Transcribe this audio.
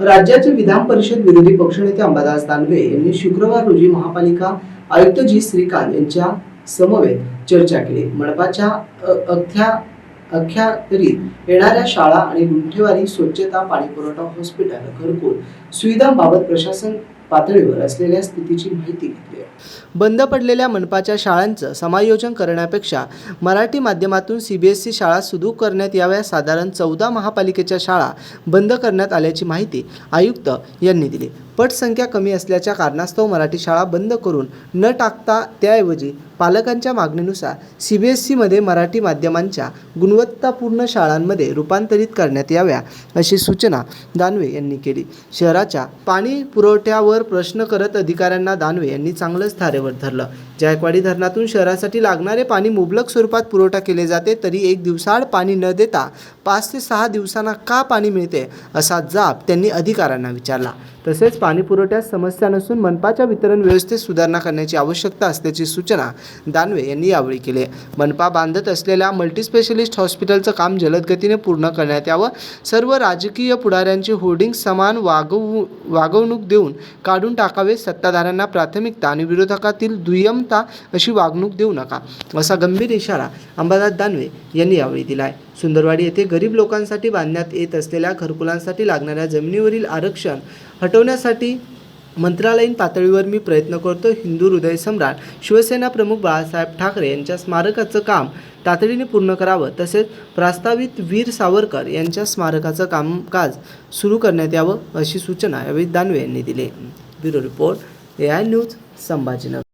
राज्याचे विधान परिषद विरोधी पक्षनेते अंबादास दानवे यांनी शुक्रवार रोजी महापालिका आयुक्त जी श्रीकांत यांच्या समवेत चर्चा केली. मनपाच्या अ- अख्या अख्यारीत येणाऱ्या शाळा आणि गुंठेवारी स्वच्छता पाणीपुरवठा हॉस्पिटल घरकुल सुविधांबाबत प्रशासन पातळीवर असलेल्या स्थितीची माहिती घेतली बंद पडलेल्या मनपाच्या शाळांचं समायोजन करण्यापेक्षा मराठी माध्यमातून सी बी एस ई शाळा सुरू करण्यात याव्या साधारण चौदा महापालिकेच्या शाळा बंद करण्यात आल्याची माहिती आयुक्त यांनी दिली. पटसंख्या कमी असल्याच्या कारणास्तव मराठी शाळा बंद करून न टाकता त्याऐवजी पालकांच्या मागणीनुसार सी बी एस सीमध्ये मराठी माध्यमांच्या गुणवत्तापूर्ण शाळांमध्ये रूपांतरित करण्यात याव्या अशी सूचना दानवे यांनी केली. शहराच्या पाणी पुरवठ्यावर प्रश्न करत अधिकाऱ्यांना दानवे यांनी चांगलंच थारेवर धरलं. जायकवाडी धरणातून शहरासाठी लागणारे पाणी मुबलक स्वरूपात पुरवठा केले जाते तरी एक दिवसाआड पाणी न देता पाच ते सहा दिवसांना का पाणी मिळते असा जाब त्यांनी अधिकाऱ्यांना विचारला. तसेच पाणी पुरवठ्यात समस्या नसून मनपाच्या वितरण व्यवस्थेत सुधारणा करण्याची आवश्यकता असल्याची सूचना दानवे यांनी यावेळी केली. मनपा बांधत असलेल्या मल्टीस्पेशलिस्ट हॉस्पिटलचं काम जलद गतीने पूर्ण करण्यात यावं सर्व राजकीय पुढाऱ्यांची होर्डिंग समान वागवू वागवणूक देऊन काढून टाकावे सत्ताधाऱ्यांना प्राथमिकता आणि विरोधकातील दुय्यमता अशी वागणूक देऊ नका असा गंभीर इशारा अंबादास दानवे यांनी यावेळी दिला आहे सुंदरवाडी येथे गरीब लोकांसाठी बांधण्यात येत असलेल्या घरकुलांसाठी लागणाऱ्या जमिनीवरील आरक्षण हटवण्यासाठी मंत्रालयीन पातळीवर मी प्रयत्न करतो हिंदू हृदय सम्राट शिवसेना प्रमुख बाळासाहेब ठाकरे यांच्या स्मारकाचं काम तातडीने पूर्ण करावं तसेच प्रस्तावित वीर सावरकर यांच्या स्मारकाचं कामकाज सुरू करण्यात यावं अशी सूचना यावेळी दानवे यांनी दिली. Bureau report A I news Sambhajinagar.